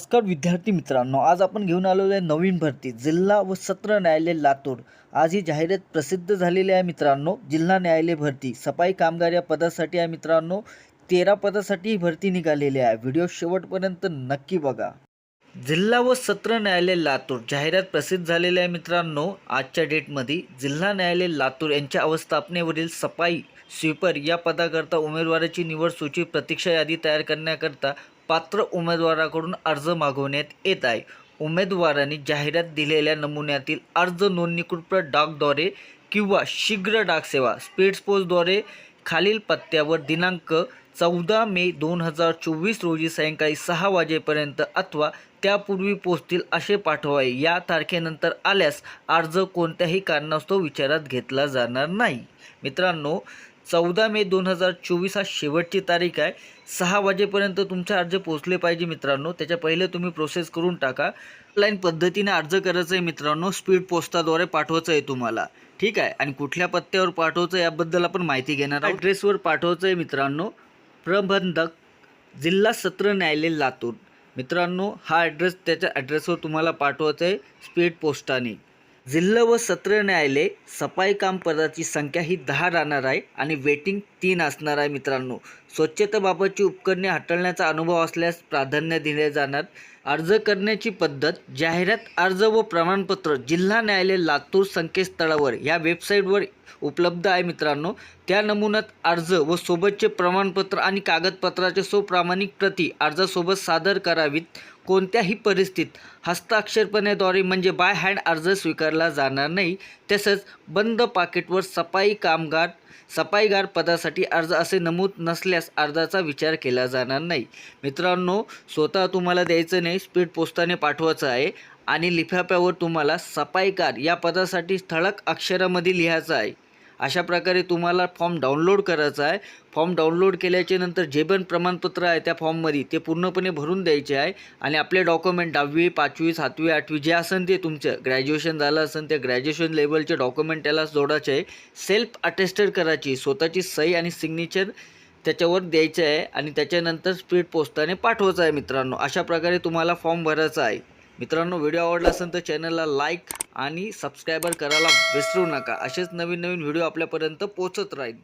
नमस्कार विद्यार्थी मित्रांनो आज आपण घेऊन आलेलो आहे नवीन भरती जिल्हा व सत्र न्यायालय लातूर. आज ही जाहिरात प्रसिद्ध झालेली आहे मित्रांनो जिल्हा न्यायालय भरती. सफाई कामगार या पदासाठी आहे मित्रांनो तेरा पदासाठी ही भरती निघालेली आहे. व्हिडिओ शेवटपर्यंत नक्की बघा. जिल्हा व सत्र न्यायालय लातूर जाहिरात प्रसिद्ध झालेली आहे मित्रांनो आजच्या डेटमध्ये. जिल्हा न्यायालय लातूर यांच्या अवस्थापनेवरील सफाई स्वीपर या पदाकरता उमेदवाराची निवड सूची प्रतीक्षा यादी तयार करण्याकरता पात्र उमेदवाराकडून अर्ज मागवण्यात येत आहे. उमेदवारांनी जाहिरात दिलेल्या नमुन्यातील अर्ज नोंदणीकृत डाकद्वारे किंवा शीघ्र डाक सेवा स्पीड पोस्टद्वारे खालील पत्त्यावर दिनांक चौदा मे दोन हजार चोवीस रोजी सायंकाळी सहा वाजेपर्यंत अथवा त्यापूर्वी पोचतील असे पाठवावे. या तारखेनंतर आल्यास अर्ज कोणत्याही कारणास्तव विचारात घेतला जाणार नाही. मित्रांनो चौदा मे दोन हजार चोवीस हा शेवटची तारीख आहे. सहा वाजेपर्यंत तुमचे अर्ज पोचले पाहिजे मित्रांनो. त्याच्या पहिले तुम्ही प्रोसेस करून टाका. ऑनलाईन पद्धतीने अर्ज करायचं आहे मित्रांनो. स्पीड पोस्टाद्वारे पाठवायचं आहे तुम्हाला. ठीक आहे? आणि कुठल्या पत्त्यावर पाठवायचं याबद्दल आपण माहिती घेणार आहोत. ॲड्रेसवर पाठवायचं आहे मित्रांनो. प्रबंधक जिल्हा सत्र न्यायालय लातूर. मित्रांनो हा ॲड्रेस त्याच्या ॲड्रेसवर तुम्हाला पाठवायचं आहे. स्पीड पोस्टाने. जिल्हा व सत्र न्यायालय सफाई कामपदाची संख्या ही दहा राहणार आहे आणि वेटिंग तीन असणार आहे मित्रांनो. स्वच्छतेबाबतची उपकरणे हाताळण्याचा अनुभव असल्यास प्राधान्य दिले जाणार. अर्ज करण्याची पद्धत जाहिरात अर्ज व प्रमाणपत्र जिल्हा न्यायालय लातूर संकेतस्थळावर या वेबसाईटवर उपलब्ध आहे मित्रांनो. त्या नमुन्यात अर्ज व सोबतचे प्रमाणपत्र आणि कागदपत्राचे स्वप्रामाणिक प्रती अर्जासोबत सादर करावीत. कोणत्याही परिस्थितीत हस्ताक्षरपणेद्वारे म्हणजे बाय हँड अर्ज स्वीकारला जाणार नाही. तसंच बंद पाकिटवर सफाई कामगार सफाईगार पदासाठी अर्ज असे नमूद नसल्यास अर्जाचा विचार केला जाणार नाही. मित्रांनो स्वतः तुम्हाला द्यायचं नाही स्पीड पोस्टाने पाठवायचं आहे आणि लिफाफ्यावर तुम्हाला सफाईकार या पदासाठी ठळक अक्षरामध्ये लिहायचं आहे. अशा प्रकारे तुम्हाला फॉर्म डाउनलोड करायचा आहे. फॉर्म डाउनलोड केल्याच्यानंतर जे पण प्रमाणपत्र आहे त्या फॉर्ममध्ये ते पूर्णपणे भरून द्यायचे आहे. आणि आपले डॉक्युमेंट दहावी पाचवी सातवी आठवी जे असेल ते तुमचं. ग्रॅज्युएशन झालं असेल त्या ग्रॅज्युएशन लेवलचे डॉक्युमेंट त्याला जोडायचे आहे. सेल्फ अटेस्टेड करायची. स्वतःची सही आणि सिग्नेचर त्याच्यावर द्यायचं आहे. आणि त्याच्यानंतर स्पीड पोस्टाने पाठवायचं आहे मित्रांनो. अशा प्रकारे तुम्हाला फॉर्म भरायचा आहे. मित्रांनो व्हिडिओ आवडला असेल तर चॅनलला लाईक आणि सबस्क्रायबर करायला विसरू नका. असेच नवीन नवीन व्हिडिओ आपल्यापर्यंत पोचत राहील.